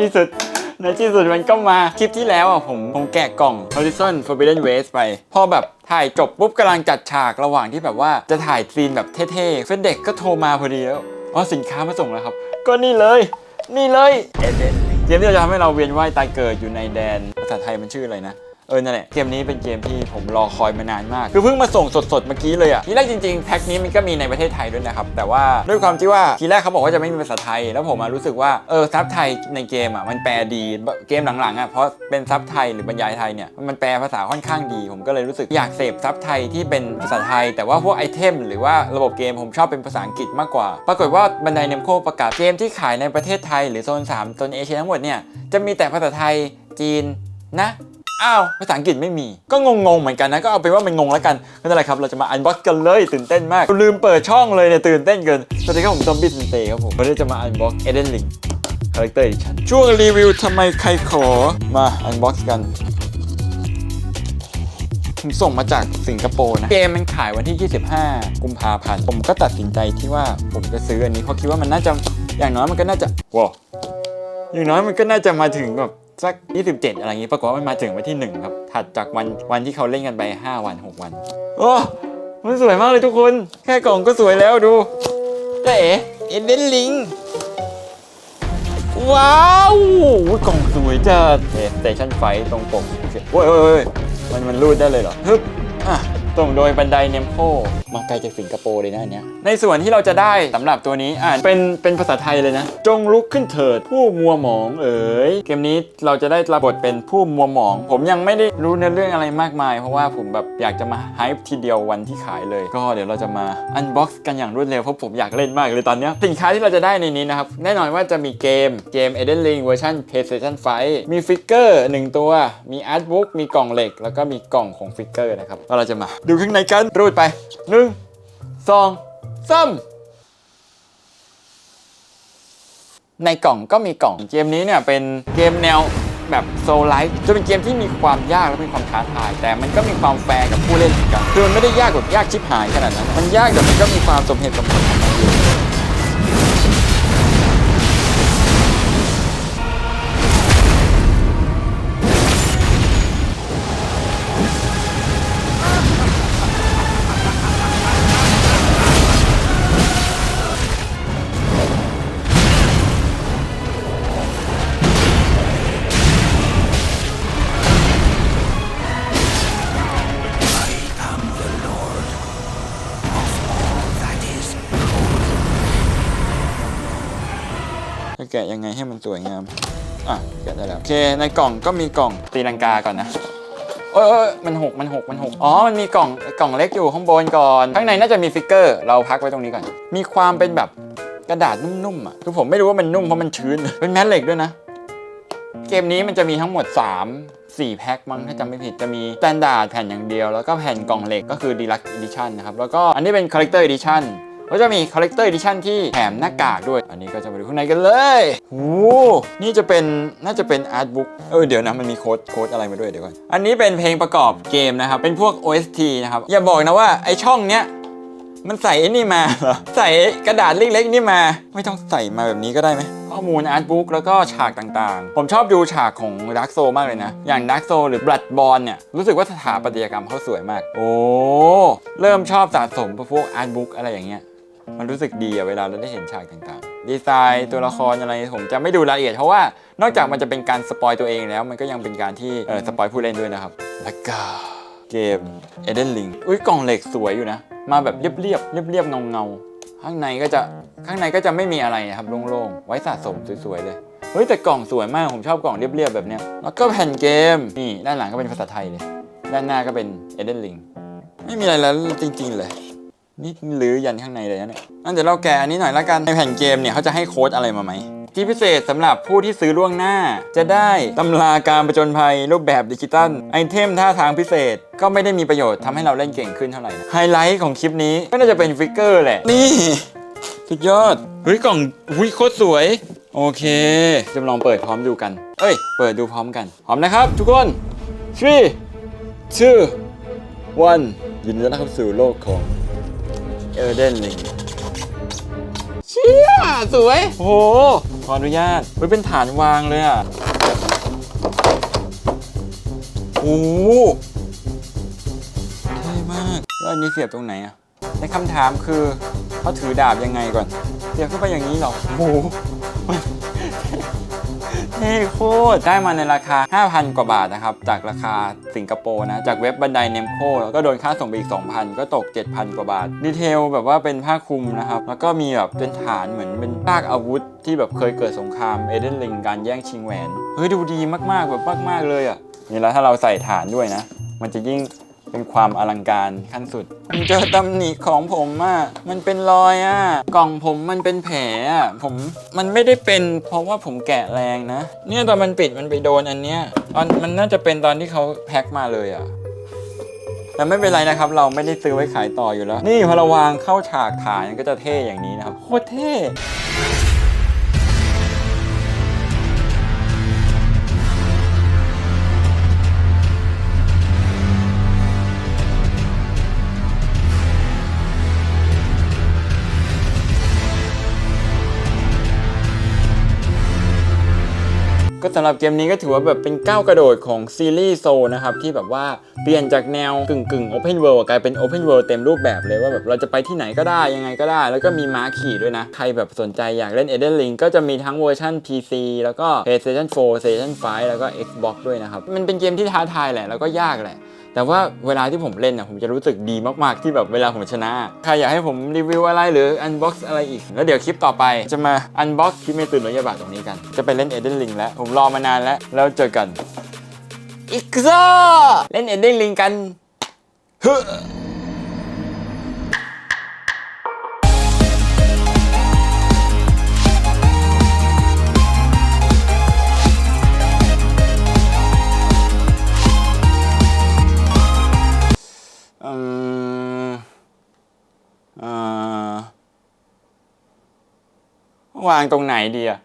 ที่สุด ในที่สุดมันก็มา คลิปที่แล้วอะผมผมแกะกล่อง Horizon Forbidden West ไป พอแบบถ่ายจบปุ๊บกำลังจัดฉากระหว่างที่แบบว่าจะถ่ายซีนแบบเท่ๆเฟนเด็กก็โทรมาพอดีแล้วอ๋อสินค้ามาส่งแล้วครับ ก็นี่เลย นี่เลยเอเดนเกมที่จะทำให้เราเวียนว่ายตายเกิดอยู่ในแดนภาษาไทยมันชื่ออะไรนะ เออนั่นแหละเกมนี้เป็นเกมที่ผมรอคอยมานานมาก คือเพิ่งมาส่งสดๆเมื่อกี้เลยอะทีแรกจริงๆแพ็คนี้มันก็มีในประเทศไทยด้วยนะครับ แต่ว่าด้วยความที่ว่าทีแรกเขาบอกว่าจะไม่มีภาษาไทย แล้วผมมารู้สึกว่าเออซับไทยในเกมอะมันแปลดีเกมหลังๆอะเพราะเป็นซับไทยหรือบรรยายไทยเนี่ยมันแปลภาษาค่อนข้างดี ผมก็เลยรู้สึกอยากเสพซับไทยที่เป็นภาษาไทย แต่ว่าพวกไอเทมหรือว่าระบบเกมผมชอบเป็นภาษาอังกฤษมากกว่า ปรากฏว่าบันไดเนมโคประกาศเกมที่ขายในประเทศไทยหรือโซน3โซนเอเชียทั้งหมดเนี่ยจะมีแต่ภาษาไทยจีนนะ อ้าวภาษาอังกฤษไม่มี ก็งงๆเหมือนกันนะ ก็เอาเป็นว่ามันงงแล้วกันไม่เป็นไรครับ เราจะมาอันบ็อกกันเลยตื่นเต้นมาก ลืมเปิดช่องเลยเนี่ยตื่นเต้นเกิน สวัสดีครับผมซอมบี้ซินเตครับผมวันนี้จะมาอันบ็อกเอเดนลิงคาแรคเตอร์ดิฉันช่วงรีวิวทำไมใครขอมาอันบ็อกกันผมส่งมาจากสิงคโปร์นะ เกมมันขายวันที่ 25 กุมภาพันธ์ ผมก็ตัดสินใจที่ว่าผมจะซื้ออันนี้เพราะคิดว่ามันน่าจะอย่างน้อยมันก็น่าจะว้าอย่างน้อยมันก็น่าจะมาถึงแบบ สัก 27 อะไรอย่างงี้ปรากฏว่ามันมาถึงวันที่ 1 ครับ ถัดจากวันวันที่เขาเล่นกันไป 5 วัน 6 วัน โอ้มันสวยมากเลยทุกคน แค่กล่องก็สวยแล้วดูจ้าเอ๋เอ็นเดนลิงว้าวกล่องสวยจัดเอสเตชันไฟตรงปกโอ้ยโอ้ยโอ้ยมันมันรูดได้เลยเหรอฮึบอะ ส่งโดยบันไดเนมโคมาไกลจากสิงคโปร์เลยนะอันเนี้ยในส่วนที่เราจะได้สำหรับตัวนี้อ่านเป็นเป็นภาษาไทยเลยนะ จงลุกขึ้นเถิดผู้มัวหมองเอ๋ยเกมนี้เราจะได้รับบทเป็นผู้มัวหมอง ผมยังไม่ได้รู้เนื้อเรื่องอะไรมากมาย เพราะว่าผมแบบอยากจะมาไฮป์ทีเดียววันที่ขายเลย ก็เดี๋ยวเราจะมาอันบ็อกซ์กันอย่างรวดเร็วเพราะผมอยากเล่นมากเลยตอนเนี้ยสินค้าที่เราจะได้ในนี้นะครับแน่นอนว่าจะมีเกมเกม Eden Ring เวอร์ชัน PlayStation 5มีฟิกเกอร์1ตัวมีอาร์ตบุ๊กมีกล่องเหล็ก แล้วก็มีกล่องของฟิกเกอร์นะครับเราจะมาดูข้างในกันรูดไปหนึ่งสองสามในกล่องก็มีกล่องเกมนี้เนี่ยเป็นเกมแนวแบบโซลไลท์จะเป็นเกมที่มีความยากและมีความท้าทาย แต่มันก็มีความแฟร์กับผู้เล่นเหมือนกันคือมันไม่ได้ยากแบบยากชิบหายขนาดนั้น มันยากแต่มันก็มีความสมเหตุสมผลของมันอยู่ แกะยังไงให้มันสวยงาม อะแกะได้แล้ว โอเค ในกล่องก็มีกล่องตีลังกาก่อนนะโอ้ยโอ้ยมันหกมันหกมันหกอ๋อ มันมีกล่องกล่องเล็กอยู่ข้างบนก่อน ข้างในน่าจะมีฟิกเกอร์ เราพักไว้ตรงนี้ก่อน มีความเป็นแบบกระดาษนุ่มๆอะ คือผมไม่รู้ว่ามันนุ่มเพราะมันชื้น เป็นแม่เหล็กด้วยนะ เกมนี้มันจะมีทั้งหมด 3 4 แพ็คมั้งถ้าจำไม่ผิดจะมีสแตนดาร์ดแผ่นอย่างเดียว แล้วก็แผ่นกล่องเหล็กก็คือ Deluxe Edition นะครับ แล้วก็อันนี้เป็น Collector Edition ก็จะมี Collector Edition ที่แถมหน้ากากด้วย อันนี้ก็จะมาดูข้างในกันเลยโอ้นี่จะเป็นน่าจะเป็นอาร์ตบุ๊กเออเดี๋ยวนะมันมีโค้ดโค้ดอะไรมาด้วยเดี๋ยวก่อนอันนี้เป็นเพลงประกอบเกมนะครับเป็นพวก OST นะครับอย่าบอกนะว่าไอช่องเนี้ยมันใส่ไอ้นี่มาเหรอใส่กระดาษเล็กๆนี่มา ไม่ต้องใส่มาแบบนี้ก็ได้ไหมข้อมูลอาร์ตบุ๊กแล้วก็ฉากต่างๆ ผมชอบดูฉากของดักโซมากเลยนะ อย่างดักโซหรือบลัดบอลเนี่ย รู้สึกว่าสถาปัตยกรรมเขาสวยมาก โอ้ เริ่มชอบสะสมพวกอาร์ตบุ๊กอะไรอย่างเงี้ย มันรู้สึกดีอะเวลาเราได้เห็นฉากต่างๆ ดีไซน์ตัวละครอะไรผมจะไม่ดูรายละเอียดเพราะว่านอกจากมันจะเป็นการสปอยตัวเองแล้ว มันก็ยังเป็นการที่เออสปอยผู้เล่นด้วยนะครับแล้วก็เกม Eden Ring อุ้ยกล่องเหล็กสวยอยู่นะ มาแบบเรียบเรียบเรียบเรียบๆเงาเงาๆข้างในก็จะข้างในก็จะไม่มีอะไรนะครับโล่งๆ ไว้สะสมสวยๆเลยเฮ้ยแต่กล่องสวยมากผมชอบกล่องเรียบๆแบบเนี้ยแล้วก็แผ่นเกมนี่ด้านหลังก็เป็นภาษาไทยเลย ด้านหน้าก็เป็น Eden Ring ไม่มีอะไรแล้วจริง ๆ เลย นี่หรือยันข้างในเลยนะเนี่ยงั้นเดี๋ยวเราแกะอันนี้หน่อยละกันในแผ่นเกมเนี่ยเขาจะให้โค้ดอะไรมาไหมที่พิเศษสำหรับผู้ที่ซื้อล่วงหน้า จะได้ตำราการประจนภัยรูปแบบดิจิตัลไอเทมท่าทางพิเศษก็ไม่ได้มีประโยชน์ทำให้เราเล่นเก่งขึ้นเท่าไหร่นะไฮไลท์ของคลิปนี้ก็น่าจะเป็นฟิกเกอร์แหละ นี่ สุดยอดเฮ้ยกล่องหุ้ยโคตรสวย โอเคจะลองเปิดพร้อมดูกัน เอ้ย เปิดดูพร้อมกันพร้อมนะครับ ทุกคน three two one ยินดีต้อนรับเข้าสู่โลกของ เออเดนลิงเชี่ยสวยโอ้โหขออนุญาตเฮ้ยเป็นฐานวางเลยอะโอ้โหเท่มากแล้วอันนี้เสียบตรงไหนอะในคำถามคือเขาถือดาบยังไงก่อนเสียบเข้าไปอย่างนี้เหรอโอ้โหเที่โคตรได้มาในราคา 5,000 กว่าบาทนะครับ จากราคาสิงคโปร์นะ จากเว็บบันไดเนมโคแล้วก็โดนค่าส่งไปอีก 2,000 ก็ตก 7,000 กว่าบาท ดีเทลแบบว่าเป็นผ้าคลุมนะครับ แล้วก็มีแบบเป็นฐานเหมือนเป็นซากอาวุธ ที่แบบเคยเกิดสงครามเอเดนลิงการแย่งชิงแหวน เฮ้ยดูดีมากๆแบบมากๆเลยอะนี่แล้วถ้าเราใส่ฐานด้วยนะ มันจะยิ่ง เป็นความอลังการขั้นสุดผมเจอตำหนิของผมอะมันเป็นรอยอะกล่องผมมันเป็นแผลอะผมมันไม่ได้เป็น เพราะว่าผมแกะแรงนะ เนี่ยตอนมันปิดมันไปโดนอันเนี้ยตอนมันน่าจะเป็นตอนที่เขาแพ็คมาเลยอะแต่ไม่เป็นไรนะครับ เราไม่ได้ซื้อไว้ขายต่ออยู่แล้ว นี่พอเราวางเข้าฉากฐานก็จะเท่อย่างนี้นะครับ โคตรเท่ สำหรับเกมนี้ก็ถือว่าแบบเป็นก้าวกระโดดของซีรีส์โซนะครับ ที่แบบว่าเปลี่ยนจากแนวกึ่งกึ่งโอเพนเวิลด์กลายเป็นโอเพนเวิลด์เต็มรูปแบบเลยว่าแบบเราจะไปที่ไหนก็ได้ยังไงก็ได้ แล้วก็มีม้าขี่ด้วยนะ ใครแบบสนใจอยากเล่นเอเดนลิงก็จะมีทั้งเวอร์ชัน PC แล้วก็ PlayStation 4 PlayStation 5 แล้วก็ Xbox ด้วยนะครับ มันเป็นเกมที่ท้าทายแหละแล้วก็ยากแหละแต่ว่าเวลาที่ผมเล่นน่ะผมจะรู้สึกดีมากๆที่แบบเวลาผมชนะ ใครอยากให้ผมรีวิวอะไรหรืออันบ็อกซ์อะไรอีก แล้วเดี๋ยวคลิปต่อไปจะมาอันบ็อกซ์คลิปเมตื่นรถยาบะตรงนี้กัน จะไปเล่นเอเดนลิงแล้ว ผมรอมานานแล้ว แล้วเจอกันอีกซ่เล่นเอเดนลิงกันเฮ้ วางตรงไหนดีอะ